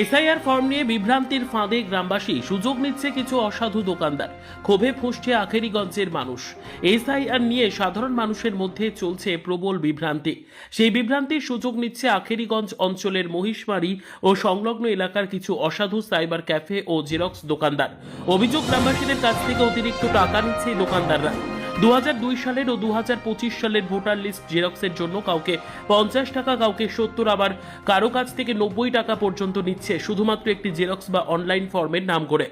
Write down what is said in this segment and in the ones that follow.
SIR form নিয়ে বিভ্রান্তির ফাঁদে গ্রামবাসী সুযোগ নিচ্ছে কিছু অসাধু দোকানদার। ক্ষোভে ফুসছে আখেরিগঞ্জের মানুষ। এসআইআর নিয়ে সাধারণ মানুষের মধ্যে চলছে প্রবল বিভ্রান্তি। সেই বিভ্রান্তির সুযোগ নিচ্ছে আখেরিগঞ্জ অঞ্চলের মহিষমারি ও সংলগ্ন এলাকার কিছু অসাধু সাইবার ক্যাফে ও জেরক্স দোকানদার। অভিযোগ গ্রামবাসীদের কাছ থেকে অতিরিক্ত টাকা নিচ্ছে দোকানদাররা। দুহাজার দুই সালের ও দুহাজার পঁচিশ সালের ভোটার লিস্ট জেরক্সের জন্য কাউকে পঞ্চাশ টাকা, কাউকে সত্তর, আবার কারও কাছ থেকে নব্বই টাকা পর্যন্ত নিচ্ছে শুধুমাত্র একটি জেরক্স বা অনলাইন ফর্মের নাম করে।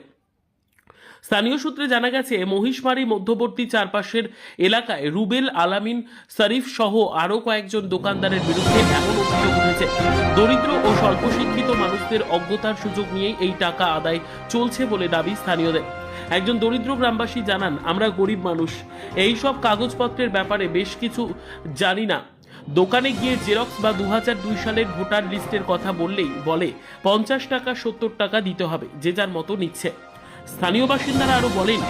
স্থানীয় সূত্রে জানা গেছে, মহিষমারি মধ্যবর্তী চারপাশের এলাকায় রুবেল আলামিন শরীফ সহ আরও কয়েকজন দোকানদারের বিরুদ্ধে এমন অভিযোগ উঠেছে। দরিদ্র ও স্বল্প শিক্ষিত মানুষদের অজ্ঞতার সুযোগ নিয়েই এই টাকা আদায় চলছে বলে দাবি স্থানীয়দের। একজন দরিদ্র গ্রামবাসী জানান, আমরা গরিব মানুষ। এই সব কাগজপত্রের ব্যাপারে বেশ কিছু জানি না। দোকানে গিয়ে জেরক্স বা দু দুই সালের ভোটার লিস্টের কথা বললেই বলে, পঞ্চাশ টাকা, সত্তর টাকা দিতে হবে, যে যার মতো নিচ্ছে। স্থানীয় বাসিন্দারা আরও বলেন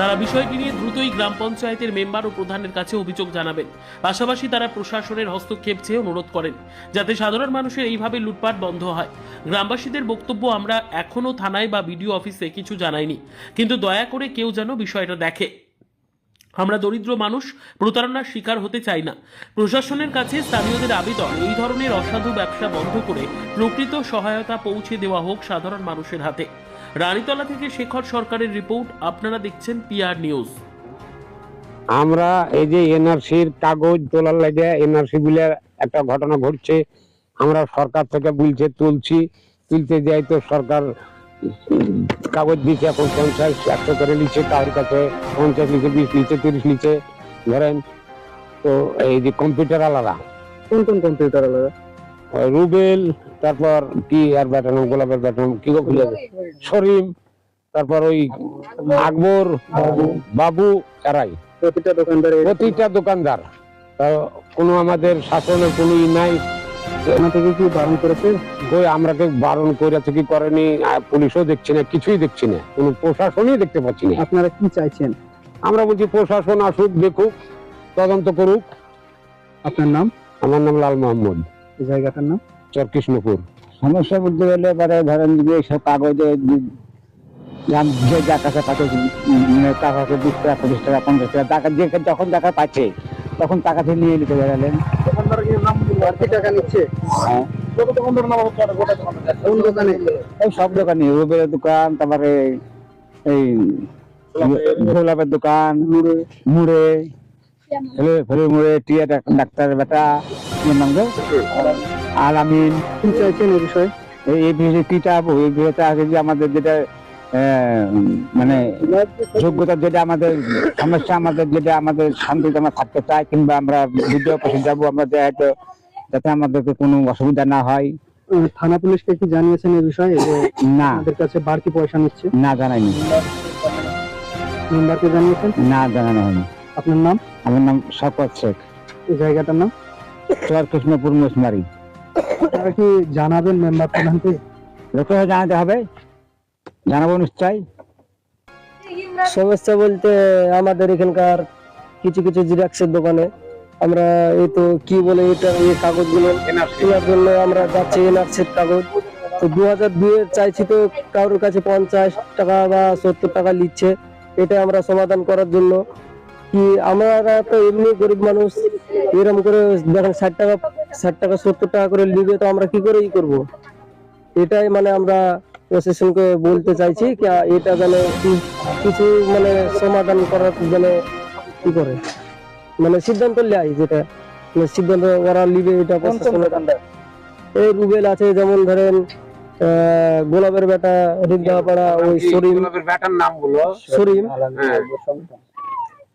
তারা বিষয়টি নিয়ে দ্রুতই গ্রাম পঞ্চায়েতের মেম্বার ও প্রধানের কাছে অভিযোগ জানাবেন। পাশাপাশি তারা প্রশাসনের হস্তক্ষেপ চেয়ে অনুরোধ করেন, যাতে সাধারণ মানুষের এইভাবে লুটপাট বন্ধ হয়। গ্রামবাসীদের বক্তব্য আমরা এখনও থানায় বা বিডিও অফিসে কিছু জানাইনি, কিন্তু দয়া করে কেউ যেন বিষয়টা দেখে। আমরা দরিদ্র মানুষ, প্রতারণার শিকার হতে চাই না। প্রশাসনের কাছে স্থানীয়দের আবেদন, এই ধরনের অসাধু ব্যবসা বন্ধ করে প্রকৃত সহায়তা পৌঁছে দেওয়া হোক সাধারণ মানুষের হাতে। রানীতলা থেকে শেখর সরকারের রিপোর্ট আপনারা দেখছেন পিআর নিউজ আমরা এই যে এনআরসির কাগজ তোলার লাগে এনআরসি বলে একটা ঘটনা ঘটছে আমরা সরকার থেকে বলছে তুলছি তুলতে যাই তো সরকার কাগজ দিচ্ছে এখন পঞ্চাশ একশো করে নিচ্ছে কারোর কাছে পঞ্চাশ লিখে বিশ লিখে তিরিশ লিখে ধরেন। তো এই যে কম্পিউটার আলাদা। কোন কোন কম্পিউটার আলাদা? রুবেল তারপর কি আর ব্যাটানাম গোলাপের ব্যাটানাম কি খুলে? সরিম তারপর ওই আকবর বাবু এরাই। প্রতিটা দোকানদার প্রতিটা দোকানদার। কোনো আমাদের শাসনের কোনো ই নাই থেকে কি বারণ করেছে? কই আমরাকে বারণ করেছে কি করেনি পুলিশও দেখছি না কিছুই দেখছি না। কোনো প্রশাসনই দেখতে পাচ্ছি না। আপনারা কি চাইছেন? আমরা বলছি প্রশাসন আসুক দেখুক তদন্ত করুক। আপনার নাম? আমার নাম লাল মোহাম্মদ জায়গাটার নাম? চর কৃষ্ণপুর সমস্যা বলতে গেলে এবারে ধরেন যে সব কাগজে যে- যার- টাকা পাচ্ছে মানে টাকাকে বিশ টাকা পঁচিশ টাকা পঞ্চাশ টাকা টাকা যে যখন টাকা পাচ্ছে তখন টাকা থেকে নিয়ে নিতে টাকা নিচ্ছে? হ্যাঁ। কোন দোকানে এই সব দোকানে দোকান তারপরে এই গোলাপের দোকান মুড়ে মুড়ে ফেলে ফেলে মুড়ে টিয়া ডাক- ডাক্তারের বেটা গো চাইছেন এই বিষয়ে? এই এই বিষয়ে কি চাবো বিষয়টা আগে যে আমাদের যেটা মানে যোগ্যতা যেটা আমাদের সমস্যা আমাদের যেটা আমাদের শান্তিতে আমরা থাকতে চাই কিংবা আমরা ভিডিও অফিসে যাব আমরা যাতে আমাদেরকে কোনো অসুবিধা না হয়। থানা পুলিশকে কি জানিয়েছেন এই বিষয়ে? যে না। আমাদের কাছে বাড়তি পয়সা নিচ্ছে? না জানাইনি। মেম্বারকে জানিয়েছেন? না জানানো হয়নি। আপনার নাম? আমার নাম শকত শেখ। এই জায়গাটার নাম? চর কৃষ্ণপুর মুসমারি আপনারা কি জানাবেন মেম্বার প্রধানকে? লোকে জানাতে হবে। জানাব নিশ্চয়। সমস্যা বলতে আমাদের এখানকার কিছু কিছু জিরাক্সের দোকানে আমরা এই তো কি বলে এটা এই কাগজগুলো তোলার জন্য আমরা যাচ্ছি এনআরসির কাগজ। তো দু হাজার দুইয়ের চাইছি তো কারোর কাছে পঞ্চাশ টাকা বা সত্তর টাকা নিচ্ছে। এটা আমরা সমাধান করার জন্য কি আমরা তো এমনি গরিব মানুষ এরকম করে দেখেন ষাট টাকা ষাট টাকা সত্তর টাকা করে নিবে তো আমরা কি করে ই করব? এটাই মানে আমরা প্রশাসনকে বলতে চাইছি কি এটা যেন কিছু মানে সমাধান করার মানে কি করে? মানে সিদ্ধান্ত নেয় যেটা মানে সিদ্ধান্ত ওরা নিবে এটা প্রশাসনের এই রুবেল আছে যেমন ধরেন আহ, গোলাপের বেটা হৃদয়াপাড়া ওই সরিম ব্যাটার নামগুলো সরিম হ্যাঁ।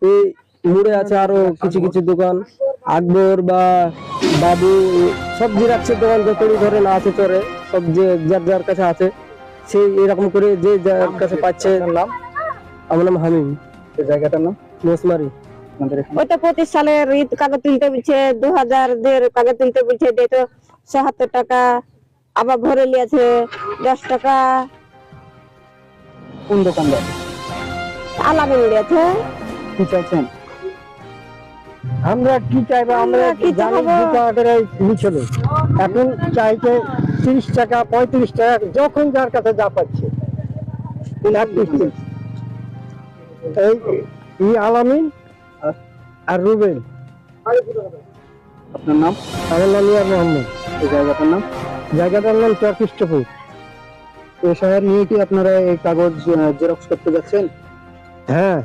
এই মুড়ে আছে আরও কিছু কিছু দোকান। আকবর বা বাবু সব জিরাক্সের দোকান যতই ধরেন আছে চরে সব যে যার যার কাছে আছে সেই এরকম করে যে যার কাছে পাচ্ছে নাম? আমার নাম হামিম। জায়গাটার নাম? মোসমারি। আপনাদের এখানে? ওই তো পঁচিশ সালের ঈদ কাগজ তুলতে বলছে দু হাজার দের কাগজ তুলতে বলছে দিয়ে তো সাহাত্তর টাকা আবার ভরে নিয়েছে দশ টাকা। কোন দোকানদার? আলাদা নিয়েছে কি চাইছেন? আমরা কি চাইব? আমরা জানি দু টাকা করে এখন চাইছে তিরিশ টাকা পঁয়ত্রিশ টাকা যখন যার কাছে যা পাচ্ছে। এই ই আলামিন আর রুবেল। আপনার নাম? মোহাম্মদ এই জায়গাটার নাম? জায়গাটার নাম চরকৃষ্টপুর এই শহর নিয়ে কি আপনারা এই কাগজ জেরক্স করতে যাচ্ছেন? হ্যাঁ।